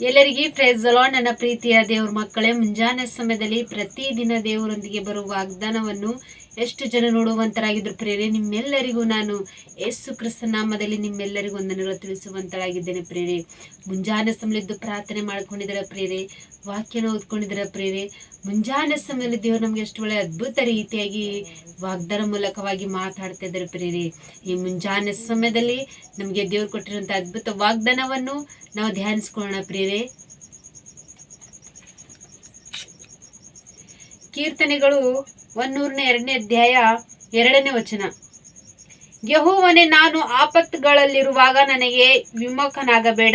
ಎಲ್ಲರಿಗೆ ಅಲಾಡ್ ನನ್ನ ಪ್ರೀತಿಯ ದೇವ್ರ ಮಕ್ಕಳೇ ಮುಂಜಾನೆ ಸಮಯದಲ್ಲಿ ಪ್ರತಿದಿನ ದೇವರೊಂದಿಗೆ ಬರುವ ವಾಗ್ದಾನವನ್ನು ಎಷ್ಟು ಜನ ನೋಡುವಂತರಾಗಿದ್ರು ಪ್ರೇರೆ ನಿಮ್ಮೆಲ್ಲರಿಗೂ ನಾನು ಯೇಸು ಕ್ರಿಸ್ತನಾಮದಲ್ಲಿ ನಿಮ್ಮೆಲ್ಲರಿಗೂ ಒಂದನ್ನು ತಿಳಿಸುವಂತರಾಗಿದ್ದೇನೆ ಪ್ರೇರೆ ಮುಂಜಾನೆ ಸಮಯದ್ದು ಪ್ರಾರ್ಥನೆ ಮಾಡ್ಕೊಂಡಿದ್ದೀರ ಪ್ರೇರೆ ವಾಕ್ಯನ ಓದ್ಕೊಂಡಿದ್ದೀರ ಪ್ರೇರೆ ಮುಂಜಾನೆ ಸಮಯದಲ್ಲಿ ದೇವರು ನಮ್ಗೆ ಎಷ್ಟು ಒಳ್ಳೆ ಅದ್ಭುತ ರೀತಿಯಾಗಿ ವಾಗ್ದಾನ ಮೂಲಕವಾಗಿ ಮಾತಾಡ್ತಾ ಇದ್ದಾರೆ ಪ್ರೇರೆ ಈ ಮುಂಜಾನೆ ಸಮಯದಲ್ಲಿ ನಮಗೆ ದೇವರು ಕೊಟ್ಟಿರುವಂತ ಅದ್ಭುತ ವಾಗ್ದಾನವನ್ನು ನಾವು ಧ್ಯಾನಿಸ್ಕೊಳ್ಳೋಣ ಪ್ರೇರೆ ಕೀರ್ತನೆಗಳು ಒಂದೂರನೇ ಎರಡನೇ ಅಧ್ಯಾಯ ಎರಡನೇ ವಚನ. ಯಹೋವನೇ, ನಾನು ಆಪತ್ತುಗಳಲ್ಲಿರುವಾಗ ನನಗೆ ವಿಮುಖನಾಗಬೇಡ,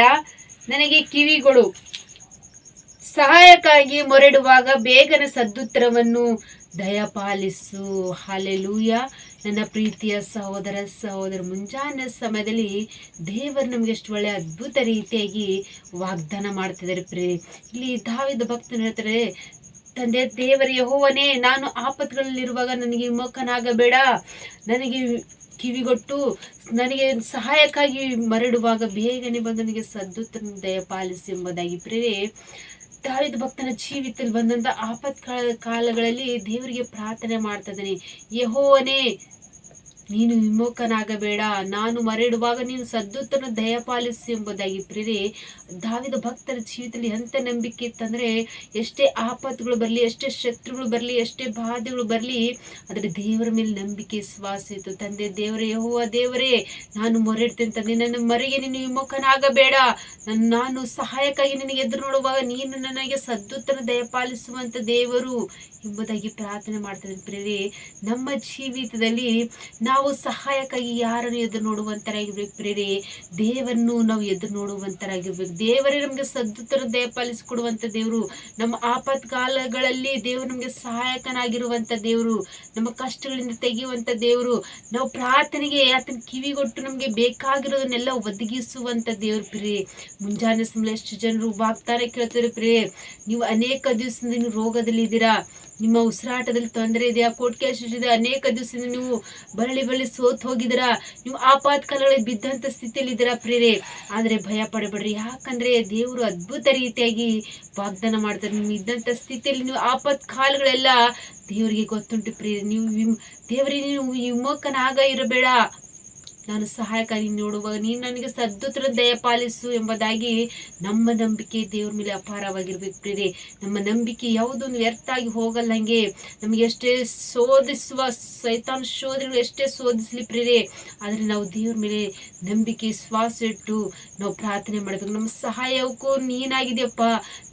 ನನಗೆ ಕಿವಿಗಳು. ಸಹಾಯಕ್ಕಾಗಿ ಮೊರೆಡುವಾಗ ಬೇಗನ ಸದ್ದುತ್ತರವನ್ನು ದಯಪಾಲಿಸು. ಹಾಲೆಲೂಯ ನನ್ನ ಪ್ರೀತಿಯ ಸಹೋದರ ಸಹೋದರ, ಮುಂಜಾನೆ ಸಮಯದಲ್ಲಿ ದೇವರು ನಮ್ಗೆ ಎಷ್ಟು ಒಳ್ಳೆ ಅದ್ಭುತ ರೀತಿಯಾಗಿ ವಾಗ್ದಾನ ಮಾಡ್ತಿದ್ದಾರೆ ಪ್ರೀ ಇಲ್ಲಿ ದಾವಿದ ಭಕ್ತನ ಹೇಳ್ತಾರೆ ತಂದೆ, ದೇವರ ಯಹೋವನೇ, ನಾನು ಆಪತ್ಗಳಲ್ಲಿರುವಾಗ ನನಗೆ ವಿಮುಖನಾಗಬೇಡ. ನನಗೆ ಕಿವಿಗೊಟ್ಟು, ನನಗೆ ಸಹಾಯಕ್ಕಾಗಿ ಮರಡುವಾಗ ಬೇಗನೆ ಬಂದು ನನಗೆ ಸದ್ದು ತಂದೆಯ ದಯಪಾಲಿಸಿ ಎಂಬುದಾಗಿ. ಪ್ರೇರೆ ದಾವಿದ ಭಕ್ತನ ಜೀವಿತದಲ್ಲಿ ಬಂದಂತ ಆಪತ್ ಕಾಲಗಳಲ್ಲಿ ದೇವರಿಗೆ ಪ್ರಾರ್ಥನೆ ಮಾಡ್ತಾ ಇದ್ದಾನೆ. ಯಹೋವನೇ ನೀನು ವಿಮುಖನಾಗಬೇಡ ನಾನು ಮರೆಯಿಡುವಾಗ ನೀನು ಸದ್ದುತ್ತನ್ನು ದಯಪಾಲಿಸು ಎಂಬುದಾಗಿ ಪ್ರೇರೆ ದಾವಿದ ಭಕ್ತರ ಜೀವಿತದಲ್ಲಿ ಎಂತ ನಂಬಿಕೆ ಇತ್ತಂದ್ರೆ ಎಷ್ಟೇ ಆಪತ್ತುಗಳು ಬರಲಿ, ಎಷ್ಟೇ ಶತ್ರುಗಳು ಬರಲಿ, ಎಷ್ಟೇ ಬಾಧೆಗಳು ಬರಲಿ, ಆದರೆ ದೇವರ ಮೇಲೆ ನಂಬಿಕೆ ಶ್ವಾಸ ಇತ್ತು. ತಂದೆ ದೇವರೇ, ಯಹೋವ ದೇವರೇ, ನಾನು ಮೊರೆಡ್ತೇನೆ ತಂದೆ, ನನ್ನ ಮರೆಗೆ ನೀನು ವಿಮುಖನಾಗಬೇಡ ನನ್ನ, ನಾನು ಸಹಾಯಕ್ಕಾಗಿ ನಿನಗೆ ಎದುರು ನೋಡುವಾಗ ನೀನು ನನಗೆ ಸದ್ದುತ್ತನ್ನು ದಯಪಾಲಿಸುವಂತ ದೇವರು ಎಂಬುದಾಗಿ ಪ್ರಾರ್ಥನೆ ಮಾಡ್ತೇನೆ ಪ್ರೇರೆ ನಮ್ಮ ಜೀವಿತದಲ್ಲಿ ನಾವು ಸಹಾಯಕ್ಕಾಗಿ ಯಾರನ್ನು ಎದುರು ನೋಡುವಂತರಾಗಿರ್ಬೇಕು ಪ್ರೇರೆ ದೇವರನ್ನು ನಾವು ಎದುರು ನೋಡುವಂತರಾಗಿರ್ಬೇಕು ದೇವರೇ ನಮಗೆ ಸದ್ದುತ್ತರ ದಯಪಾಲಿಸಿಕೊಡುವಂತ ದೇವರು. ನಮ್ಮ ಆಪತ್ಕಾಲಗಳಲ್ಲಿ ದೇವರು ನಮಗೆ ಸಹಾಯಕನಾಗಿರುವಂತ ದೇವರು. ನಮ್ಮ ಕಷ್ಟಗಳಿಂದ ತೆಗೆಯುವಂತ ದೇವರು. ನಾವು ಪ್ರಾರ್ಥನೆಗೆ ಆತನ ಕಿವಿಗೊಟ್ಟು ನಮಗೆ ಬೇಕಾಗಿರೋದನ್ನೆಲ್ಲ ಒದಗಿಸುವಂತ ದೇವರು ಪ್ರಿಯೆ ಮುಂಜಾನೆ ಎಷ್ಟು ಜನರು ವಾಗ್ದಾನ ಕೇಳ್ತಾರೆ ಪ್ರಿಯೆ ನೀವು ಅನೇಕ ದಿವಸದಿಂದ ನೀವು ರೋಗದಲ್ಲಿ ಇದ್ದೀರಾ ನಿಮ್ಮ ಉಸಿರಾಟದಲ್ಲಿ ತೊಂದರೆ ಇದೆಯಾ? ಕೋಟ್ ಕ್ಯಾಶ್ ಇದೆ ಅನೇಕ ದಿವಸದಿಂದ ನೀವು ಬರಳಿ ಬರಳಿ ಸೋತ್ ಹೋಗಿದ್ದೀರಾ? ನೀವು ಆಪಾತ್ಕಾಲಗಳಿಗೆ ಬಿದ್ದಂತ ಸ್ಥಿತಿಯಲ್ಲಿ ಇದ್ದೀರಾ ಪ್ರೇರೆ ಆದರೆ ಭಯ ಪಡಬೇಡ್ರಿ. ಯಾಕಂದ್ರೆ ದೇವರು ಅದ್ಭುತ ರೀತಿಯಾಗಿ ವಾಗ್ದಾನ ಮಾಡ್ತಾರೆ. ನಿಮ್ಮ ಇದ್ದಂತ ಸ್ಥಿತಿಯಲ್ಲಿ ನೀವು ಆಪತ್ಕಾಲಗಳೆಲ್ಲ ದೇವರಿಗೆ ಗೊತ್ತುಂಟು ಪ್ರೇರೆ ನೀವು ವಿಮ್ ದೇವರಿಗೆ ನೀವು ವಿಮೋಕನಾಗ ಇರಬೇಡ. ನಾನು ಸಹಾಯಕಾರಿ ನೋಡುವಾಗ ನೀನು ನನಗೆ ಸದ್ದುತ್ರ ದಯಪಾಲಿಸು ಎಂಬುದಾಗಿ ನಮ್ಮ ನಂಬಿಕೆ ದೇವ್ರ ಮೇಲೆ ಅಪಾರವಾಗಿರ್ಬೇಕು ಪ್ರೇರೆ ನಮ್ಮ ನಂಬಿಕೆ ಯಾವುದೊಂದು ವ್ಯರ್ಥ ಆಗಿ ಹೋಗಲ್ಲ ಹಂಗೆ. ನಮಗೆ ಎಷ್ಟೇ ಶೋಧಿಸುವ ಸೈತಾನ್ ಶೋಧನೆಗಳು ಎಷ್ಟೇ ಶೋಧಿಸ್ಲಿ ಪ್ರೇರೆ ಆದರೆ ನಾವು ದೇವ್ರ ಮೇಲೆ ನಂಬಿಕೆ ಶ್ವಾಸ ಇಟ್ಟು ನಾವು ಪ್ರಾರ್ಥನೆ ಮಾಡಬೇಕು. ನಮ್ಮ ಸಹಾಯಕ್ಕೂ ನೀನಾಗಿದೆಯಪ್ಪ.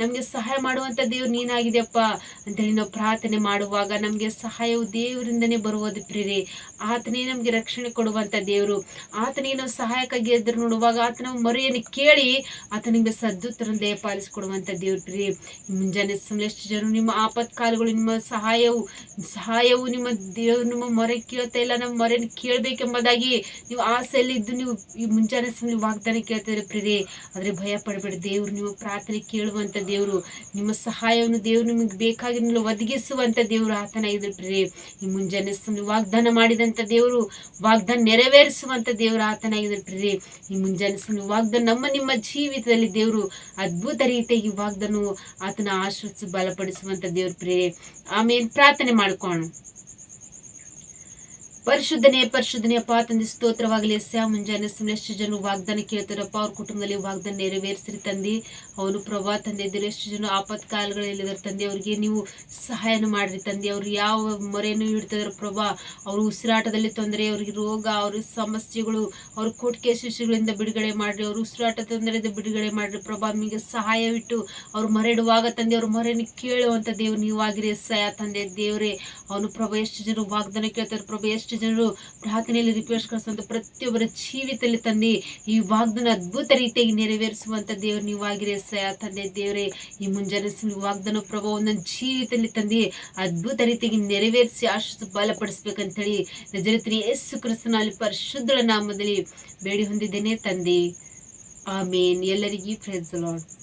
ನಮಗೆ ಸಹಾಯ ಮಾಡುವಂತ ದೇವ್ರು ನೀನಾಗಿದೆಯಪ್ಪ. ಅಂತೇಳಿ ನಾವು ಪ್ರಾರ್ಥನೆ ಮಾಡುವಾಗ ನಮಗೆ ಸಹಾಯವು ದೇವರಿಂದನೇ ಬರುವುದು ಪ್ರೇರೆ ಆತನೇ ನಮಗೆ ರಕ್ಷಣೆ ಕೊಡುವಂತ ದೇವರು. ಆತನಿಗೆ ನಾವು ಸಹಾಯಕ್ಕಾಗಿ ಎದುರು ನೋಡುವಾಗ ಆತನ ಮರೆಯನ್ನು ಕೇಳಿ ಆತನಿಗೆ ಸದ್ದುತ್ತರ ದಯಪಾಲಿಸಿಕೊಡುವಂತ ದೇವ್ರ ಪ್ರಿಯ ಮುಂಜಾನೆ ಎಷ್ಟು ಜನರು ನಿಮ್ಮ ಆಪತ್ಕಾಲಗಳು, ನಿಮ್ಮ ಸಹಾಯವು ಸಹಾಯವು ನಿಮ್ಮ ದೇವ್ರು ನಿಮ್ಮ ಮೊರೆ ಕೇಳ್ತಾ ಇಲ್ಲ, ನಮ್ಮ ಮೊರೆಯನ್ನು ಕೇಳಬೇಕೆಂಬುದಾಗಿ ನೀವು ಆಸೆಯಲ್ಲಿ ಇದ್ದು ನೀವು ಈ ಮುಂಜಾನೆ ಸಮಯ ವಾಗ್ದಾನ ಕೇಳ್ತಾರೆ ಪ್ರಿಯರೇ. ಆದ್ರೆ ಭಯ ಪಡಬೇಡಿ, ದೇವ್ರು ನಿಮ್ಮ ಪ್ರಾರ್ಥನೆ ಕೇಳುವಂತ ದೇವರು, ನಿಮ್ಮ ಸಹಾಯವನ್ನು ದೇವ್ರು ನಿಮಗೆ ಬೇಕಾಗಿ ಒದಗಿಸುವಂತ ದೇವರು ಆತನ ಇದ್ರೆ ಪ್ರಿಯರೇ. ಈ ಮುಂಜಾನೆ ಸಮಯ ವಾಗ್ದಾನ ಮಾಡಿದಂತ ದೇವರು ವಾಗ್ದಾನ ನೆರವೇರಿಸುವಂತ ದೇವರು ಆತನಾಗಿದ್ರಿ ಪ್ರಿಯರೇ ಈ ಮುಂಜಾನೆ ವಾಗ್ದಾನ ನಮ್ಮ ನಿಮ್ಮ ಜೀವಿತದಲ್ಲಿ ದೇವರು ಅದ್ಭುತ ರೀತಿಯಾಗಿ ವಾಗ್ದಾನ ಆತನ ಆಶ್ರಯಿಸಿ ಬಲಪಡಿಸುವಂತ ದೇವ್ರ ಪ್ರಿಯರೇ. ಆಮೇಲೆ ಪ್ರಾರ್ಥನೆ ಮಾಡ್ಕೋಣ ಪರಿಶುದ್ಧನೇ ಪರಿಶುದ್ಧನೇ ಅಪ್ಪ. ತಂದೆ, ಸ್ತೋತ್ರವಾಗಲಿ. ಸ್ಯಾ ಮುಂಜಾನೆ ಎಷ್ಟು ಜನ ವಾಗ್ದಾನ ಕೇಳ್ತಾರಪ್ಪ. ಅವ್ರ ಕುಟುಂಬದಲ್ಲಿ ವಾಗ್ದಾನ ನೆರವೇರಿಸಿರಿ ತಂದೆ. ಅವನು ಪ್ರಭಾ ತಂದೆ ಇದ್ದರು ಎಷ್ಟು ಜನ ಆಪತ್ ಕಾಲಗಳಲ್ಲಿದ್ದಾರೆ ತಂದೆ, ಅವ್ರಿಗೆ ನೀವು ಸಹಾಯನ ಮಾಡ್ರಿ ತಂದೆ. ಅವ್ರು ಯಾವ ಮೊರೆಯನ್ನು ಇಡ್ತಿದಾರೆ ಪ್ರಭಾ? ಅವರು ಉಸಿರಾಟದಲ್ಲಿ ತೊಂದರೆ, ಅವ್ರಿಗೆ ರೋಗ, ಅವ್ರ ಸಮಸ್ಯೆಗಳು, ಅವ್ರ ಕೊಟ್ಟಿಗೆ ಶಿಶುಗಳಿಂದ ಬಿಡುಗಡೆ ಮಾಡ್ರಿ. ಅವರು ಉಸಿರಾಟ ತೊಂದರೆಯಿಂದ ಬಿಡುಗಡೆ ಮಾಡ್ರಿ ಪ್ರಭಾ. ನಿಮಗೆ ಸಹಾಯವಿಟ್ಟು ಅವ್ರು ಮರೆಡುವಾಗ ತಂದೆ, ಅವ್ರ ಮೊರೆಯನ್ನು ಕೇಳುವಂಥ ದೇವ್ರು ನೀವಾಗಿರಿ. ಸಹಾಯ ತಂದೆ, ದೇವರೇ, ಅವನು ಪ್ರಭಾ ಎಷ್ಟು ಜನ ವಾಗ್ದಾನ ಕೇಳ್ತಾರೆ. ಪ್ರಭಾ ಎಷ್ಟು ಜನರು ಪ್ರಾರ್ಥನೆಯಲ್ಲಿ ರಿಕ್ವೆಸ್ಟ್ ಕಳಿಸುವಂತ ಪ್ರತಿಯೊಬ್ಬರ ಜೀವಿತದಲ್ಲಿ ತಂದೆ ಈ ವಾಗ್ದಾನ ಅದ್ಭುತ ರೀತಿಯಾಗಿ ನೆರವೇರಿಸುವಂತ ದೇವರು ನೀವಾಗಿರಿ ಸಯ ತಂದೆ ದೇವರೇ ಈ ಮುಂಜಾನೆ ಸಮಯ ವಾಗ್ದಾನ ಪ್ರಭಾ ಒಂದೊಂದು ಜೀವಿತದಲ್ಲಿ ತಂದೆ ಅದ್ಭುತ ರೀತಿಯಾಗಿ ನೆರವೇರಿಸಿ ಆಶ್ರಸ ಬಲಪಡಿಸ್ಬೇಕಂತೇಳಿ ನಜರತ್ರಿ ಯೇಸು ಕ್ರಿಸ್ತನಲ್ಲಿ ಪರಿಶುದ್ಧಳ ನಾಮದಲ್ಲಿ ಬೇಡಿ ಹೊಂದಿದ್ದೇನೆ ತಂದೆ ಆಮೇನ್ ಎಲ್ಲರಿಗೂ ಫ್ರೆಂಡ್ಸ್ ಲಾರ್ಡ್